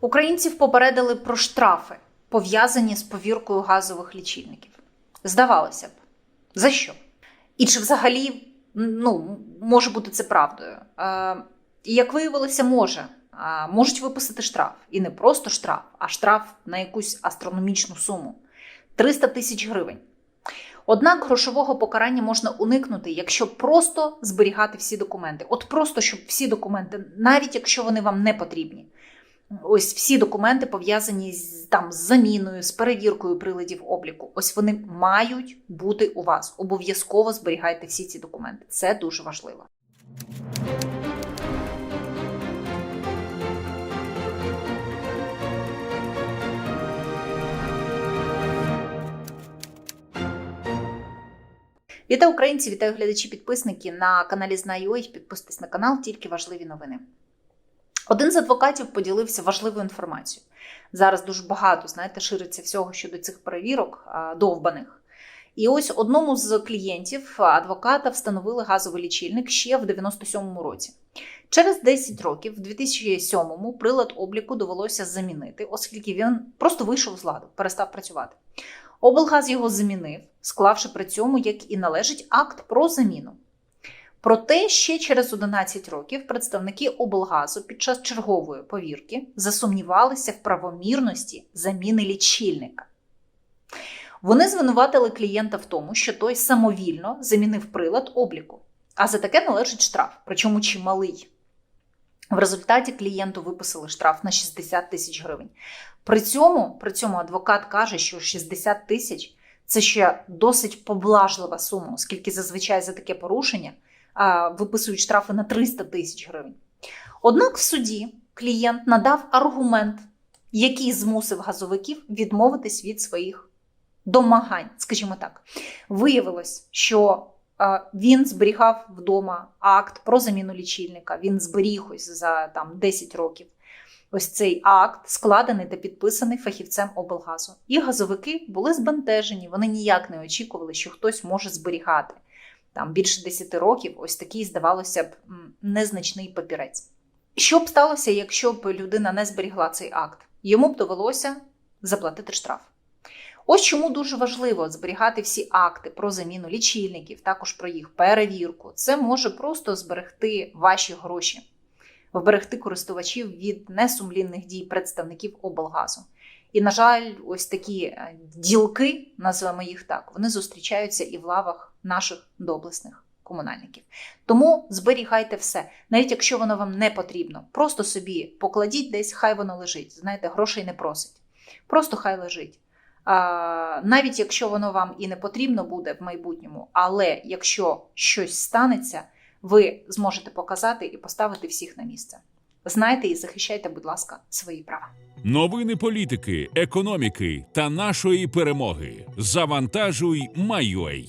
Українців попередили про штрафи, пов'язані з повіркою газових лічильників. Здавалося б, за що? І чи взагалі ну, може бути це правдою? Е, і як виявилося, може. Е, можуть виписати штраф. І не просто штраф, а штраф на якусь астрономічну суму 300 тисяч гривень. Однак грошового покарання можна уникнути, якщо просто зберігати всі документи. От просто щоб всі документи, навіть якщо вони вам не потрібні. Ось всі документи пов'язані з там з заміною, з перевіркою приладів обліку. Ось вони мають бути у вас. Обов'язково зберігайте всі ці документи. Це дуже важливо. Вітаю українці, вітаю глядачі, підписники на каналі Знаю.ua. Підписуйтесь на канал, тільки важливі новини. Один з адвокатів поділився важливою інформацією. Зараз дуже багато, знаєте, шириться всього щодо цих перевірок довбаних. І ось одному з клієнтів адвоката встановили газовий лічильник ще в 97-му році. Через 10 років, в 2007-му, прилад обліку довелося замінити, оскільки він просто вийшов з ладу, перестав працювати. Облгаз його замінив, склавши при цьому, як і належить, акт про заміну. Проте ще через 11 років представники облгазу під час чергової повірки засумнівалися в правомірності заміни лічильника. Вони звинуватили клієнта в тому, що той самовільно замінив прилад обліку, а за таке належить штраф, причому чималий. В результаті клієнту виписали штраф на 60 тисяч гривень. При цьому, при цьому адвокат каже, що 60 тисяч це ще досить поблажлива сума, оскільки зазвичай за таке порушення виписують штрафи на 300 тисяч гривень. Однак в суді клієнт надав аргумент, який змусив газовиків відмовитись від своїх домагань, скажімо так. Виявилось, що він зберігав вдома акт про заміну лічильника. Він зберіг ось за там 10 років. Ось цей акт складений та підписаний фахівцем облгазу. І газовики були збентежені. Вони ніяк не очікували, що хтось може зберігати там більше 10 років. Ось такий, здавалося б, незначний папірець. Що б сталося, якщо б людина не зберігла цей акт? Йому б довелося заплатити штраф. Ось чому дуже важливо зберігати всі акти про заміну лічильників, також про їх перевірку. Це може просто зберегти ваші гроші, вберегти користувачів від несумлінних дій представників облгазу. І, на жаль, ось такі е, ділки, називаємо їх так, вони зустрічаються і в лавах наших доблесних комунальників. Тому зберігайте все, навіть якщо воно вам не потрібно. Просто собі покладіть десь, хай воно лежить. Знаєте, грошей не просить. Просто хай лежить. Навіть якщо воно вам і не потрібно буде в майбутньому, але якщо щось станеться, ви зможете показати і поставити всіх на місце. Знайте і захищайте, будь ласка, свої права. Новини політики, економіки та нашої перемоги. Завантажуй Майой.